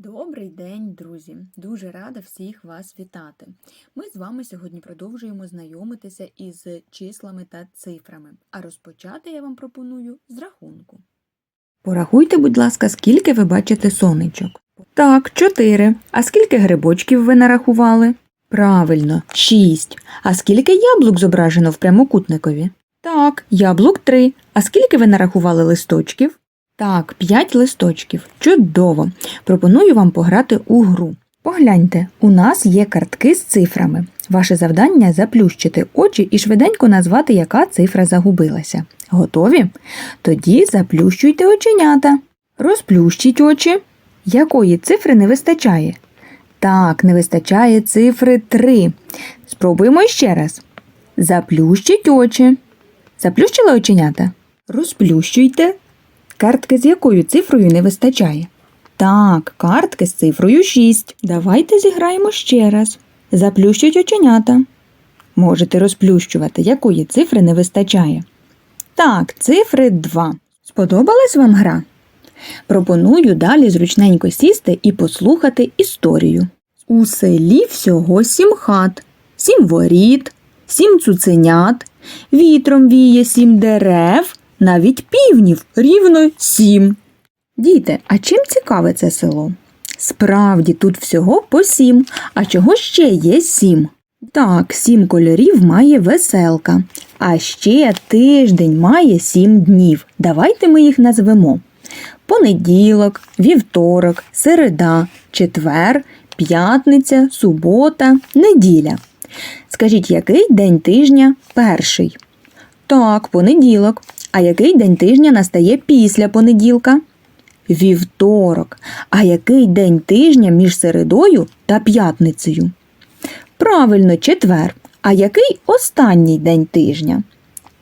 Добрий день, друзі! Дуже рада всіх вас вітати. Ми з вами сьогодні продовжуємо знайомитися із числами та цифрами. А розпочати я вам пропоную з рахунку. Порахуйте, будь ласка, скільки ви бачите сонечок. Так, чотири. А скільки грибочків ви нарахували? Правильно, шість. А скільки яблук зображено в прямокутникові? Так, яблук три. А скільки ви нарахували листочків? Так, п'ять листочків. Чудово! Пропоную вам пограти у гру. Погляньте, у нас є картки з цифрами. Ваше завдання заплющити очі і швиденько назвати, яка цифра загубилася. Готові? Тоді заплющуйте оченята. Розплющіть очі. Якої цифри не вистачає? Так, не вистачає цифри 3. Спробуємо ще раз. Заплющіть очі. Заплющили оченята? Розплющуйте. Картки з якою цифрою не вистачає? Так, картки з цифрою 6. Давайте зіграємо ще раз. Заплющуть оченята. Можете розплющувати, якої цифри не вистачає. Так, цифри 2. Сподобалась вам гра? Пропоную далі зручненько сісти і послухати історію. У селі всього сім хат, сім воріт, сім цуценят, вітром віє сім дерев, навіть півнів рівно сім. Діти, а чим цікаве це село? Справді, тут всього по сім, а чого ще є сім? Так, сім кольорів має веселка, а ще тиждень має сім днів. Давайте ми їх назвемо. Понеділок, вівторок, середа, четвер, п'ятниця, субота, неділя. Скажіть, який день тижня перший? Так, понеділок. А який день тижня настає після понеділка? Вівторок. А який день тижня між середою та п'ятницею? Правильно, четвер. А який останній день тижня?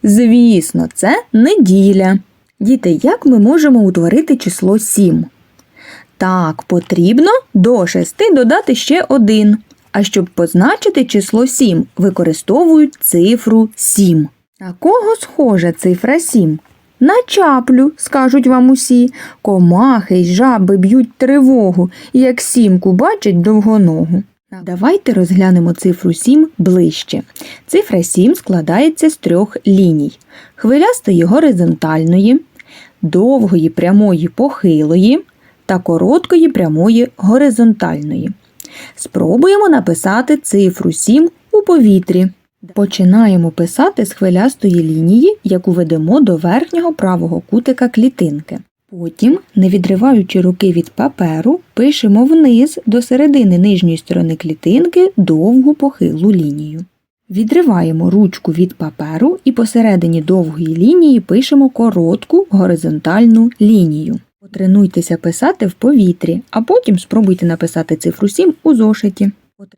Звісно, це неділя. Діти, як ми можемо утворити число 7? Так, потрібно до 6 додати ще один. А щоб позначити число 7, використовують цифру 7. На кого схожа цифра 7? На чаплю, скажуть вам усі. Комахи й жаби б'ють тривогу, як сімку бачать довгоногу. Давайте розглянемо цифру 7 ближче. Цифра 7 складається з трьох ліній: хвилястої горизонтальної, довгої прямої похилої та короткої прямої горизонтальної. Спробуємо написати цифру 7 у повітрі. Починаємо писати з хвилястої лінії, яку ведемо до верхнього правого кутика клітинки. Потім, не відриваючи руки від паперу, пишемо вниз до середини нижньої сторони клітинки довгу похилу лінію. Відриваємо ручку від паперу і посередині довгої лінії пишемо коротку горизонтальну лінію. Потренуйтеся писати в повітрі, а потім спробуйте написати цифру 7 у зошиті.